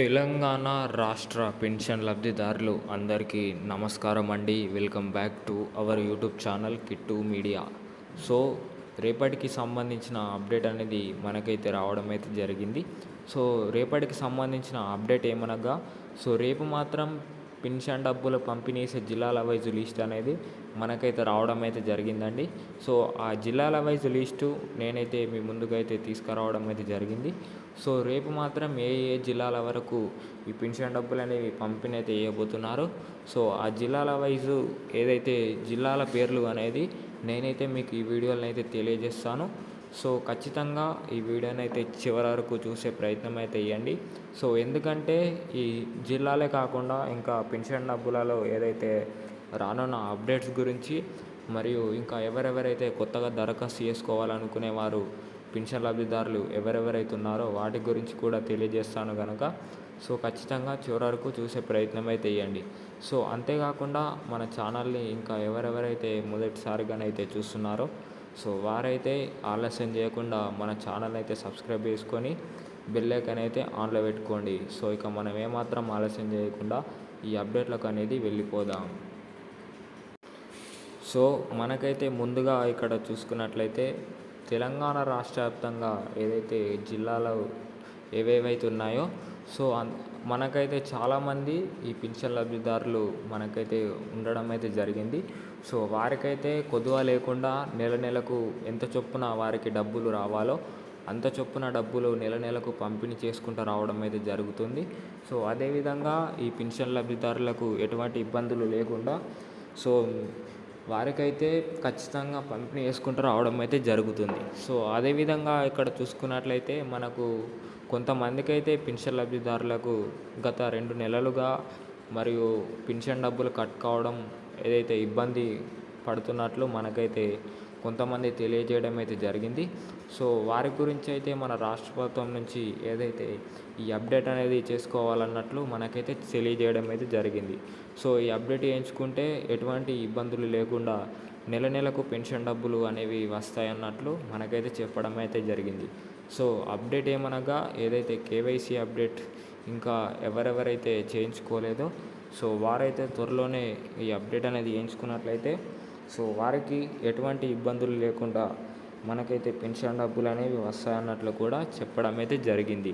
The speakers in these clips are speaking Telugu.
తెలంగాణ రాష్ట్ర పెన్షన్ లబ్ధిదారులు అందరికీ నమస్కారం అండి. Welcome back to our YouTube channel Kittu media. So రేపటికి సంబంధించిన అప్డేట్ అనేది మనకైతే రావడం అయితే జరిగింది. సో రేపటికి సంబంధించిన అప్డేట్ ఏమనగా సో రేపు మాత్రం పెన్షన్ డబ్బులు పంపిణీ చేసే జిల్లాల వైజ్ లిస్ట్ అనేది మనకైతే రావడం అయితే జరిగిందండి. సో ఆ జిల్లాల వైజ్ లిస్టు నేనైతే మీ ముందుకైతే తీసుకురావడం అయితే జరిగింది. సో రేపు మాత్రం ఏ ఏ జిల్లాల వరకు ఈ పెన్షన్ డబ్బులు అనేవి పంపిణీ అయితే వేయబోతున్నారు సో ఆ జిల్లాల వైజు ఏదైతే జిల్లాల పేర్లు అనేది నేనైతే మీకు ఈ వీడియోలను అయితే తెలియజేస్తాను. సో ఖచ్చితంగా ఈ వీడియోని అయితే చివరి వరకు చూసే ప్రయత్నం అయితే చేయండి. సో ఎందుకంటే ఈ జిల్లాలే కాకుండా ఇంకా పెన్షన్ డబ్బులలో ఏదైతే రానున్న అప్డేట్స్ గురించి మరియు ఇంకా ఎవరెవరైతే కొత్తగా దరఖాస్తు చేసుకోవాలనుకునే వారు పెన్షన్ లబ్ధిదారులు ఎవరెవరైతే ఉన్నారో వాటి గురించి కూడా తెలియజేస్తాను కనుక సో ఖచ్చితంగా చివరి వరకు చూసే ప్రయత్నం అయితే చేయండి. సో అంతేకాకుండా మన ఛానల్ని ఇంకా ఎవరెవరైతే మొదటిసారిగానైతే చూస్తున్నారో సో వారైతే ఆలస్యం చేయకుండా మన ఛానల్ అయితే సబ్స్క్రైబ్ చేసుకొని బెల్ ఐకాన్ అయితే ఆన్లో పెట్టుకోండి. సో ఇక మనం ఏమాత్రం ఆలస్యం చేయకుండా ఈ అప్డేట్లకు అనేది వెళ్ళిపోదాం. సో మనకైతే ముందుగా ఇక్కడ చూసుకున్నట్లయితే తెలంగాణ రాష్ట్ర వ్యాప్తంగా ఏదైతే జిల్లాలో ఏవేవైతే ఉన్నాయో సో మనకైతే చాలామంది ఈ పింఛన్ లబ్ధిదారులు మనకైతే ఉండడం అయితే జరిగింది. సో వారికైతే కొదువ లేకుండా నెల నెలకు ఎంత చొప్పున వారికి డబ్బులు రావాలో అంత చొప్పున డబ్బులు నెల నెలకు పంపిణీ చేసుకుంటూ రావడం అయితే జరుగుతుంది. సో అదేవిధంగా ఈ పింఛన్ లబ్ధిదారులకు ఎటువంటి ఇబ్బందులు లేకుండా సో వారికైతే ఖచ్చితంగా పంపిణీ చేసుకుంటూ రావడం అయితే జరుగుతుంది. సో అదేవిధంగా ఇక్కడ చూసుకున్నట్లయితే మనకు కొంతమందికి అయితే పెన్షన్ లబ్ధిదారులకు గత రెండు నెలలుగా మరియు పెన్షన్ డబ్బులు కట్ కావడం ఏదైతే ఇబ్బంది పడుతున్నట్లు మనకైతే కొంతమంది తెలియజేయడం అయితే జరిగింది. సో వారి గురించి అయితే మన రాష్ట్ర ప్రభుత్వం నుంచి ఏదైతే ఈ అప్డేట్ అనేది చేసుకోవాలన్నట్లు మనకైతే తెలియజేయడం అయితే జరిగింది. సో ఈ అప్డేట్ చేయించుకుంటే ఎటువంటి ఇబ్బందులు లేకుండా నెల నెలకు పెన్షన్ డబ్బులు అనేవి వస్తాయన్నట్లు మనకైతే చెప్పడం అయితే జరిగింది. సో అప్డేట్ ఏమనగా ఏదైతే కేవైసీ అప్డేట్ ఇంకా ఎవరెవరైతే చేయించుకోలేదో సో వారైతే త్వరలోనే ఈ అప్డేట్ అనేది చేయించుకున్నట్లయితే సో వారికి ఎటువంటి ఇబ్బందులు లేకుండా మనకైతే పెన్షన్ డబ్బులు అనేవి వస్తాయన్నట్లు కూడా చెప్పడం అయితే జరిగింది.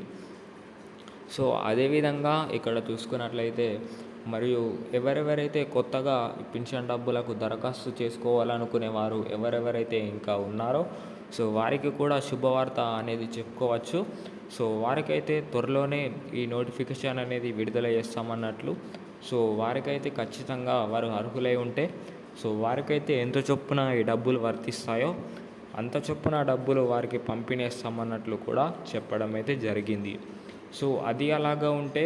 సో అదేవిధంగా ఇక్కడ చూసుకున్నట్లయితే మరియు ఎవరెవరైతే కొత్తగా పెన్షన్ డబ్బులకు దరఖాస్తు చేసుకోవాలనుకునే వారు ఎవరెవరైతే ఇంకా ఉన్నారో సో వారికి కూడా శుభవార్త అనేది చెప్పుకోవచ్చు. సో వారికైతే త్వరలోనే ఈ నోటిఫికేషన్ అనేది విడుదల చేస్తామన్నట్లు. సో వారికైతే ఖచ్చితంగా వారు అర్హులై ఉంటే సో వారికైతే ఎంత చొప్పున ఈ డబ్బులు వర్తిస్తాయో అంత చొప్పున డబ్బులు వారికి పంపిణేస్తామన్నట్లు కూడా చెప్పడం అయితే జరిగింది. సో అది అలాగా ఉంటే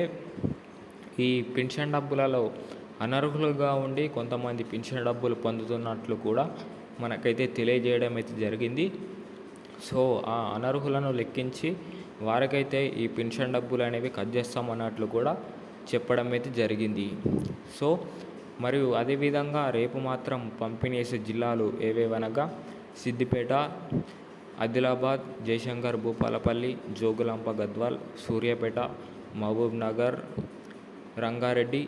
ఈ పెన్షన్ డబ్బులలో అనర్హులుగా ఉండి కొంతమంది పెన్షన్ డబ్బులు పొందుతున్నట్లు కూడా మనకైతే తెలియజేయడం అయితే జరిగింది. సో ఆ అనర్హులను లెక్కించి వారికైతే ఈ పెన్షన్ డబ్బులు అనేవి కట్ చేస్తామన్నట్లు కూడా చెప్పడం అయితే జరిగింది. సో మరియు అదేవిధంగా రేపు మాత్రం పంపిణీ చేసే జిల్లాలు ఏవేవనగా సిద్దిపేట ఆదిలాబాద్ జయశంకర్ భూపాలపల్లి జోగులాంప గద్వాల్ సూర్యాపేట మహబూబ్ నగర్ రంగారెడ్డి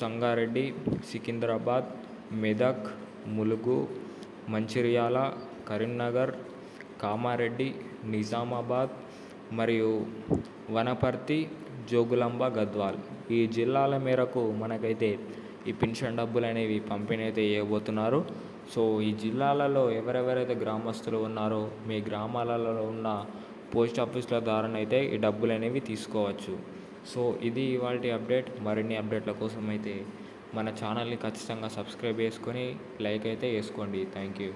సంగారెడ్డి సికింద్రాబాద్ మెదక్ ములుగు మంచిర్యాల కరీంనగర్ కామారెడ్డి నిజామాబాద్ మరియు వనపర్తి జోగులాంబ గద్వాల్. ఈ జిల్లాల మేరకు మనకైతే ఈ పెన్షన్ డబ్బులు అనేవి పంపిణీ అయితే చేయబోతున్నారు సో ఈ జిల్లాలలో ఎవరెవరైతే గ్రామస్తులు ఉన్నారో మీ గ్రామాలలో ఉన్న పోస్ట్ ఆఫీసుల ద్వారానైతే ఈ డబ్బులు అనేవి తీసుకోవచ్చు. సో ఇది ఇవాళ అప్డేట్. మరిన్ని అప్డేట్ల కోసం అయితే మన ఛానల్ని ఖచ్చితంగా సబ్స్క్రైబ్ చేసుకొని లైక్ అయితే వేసుకోండి థ్యాంక్ యూ.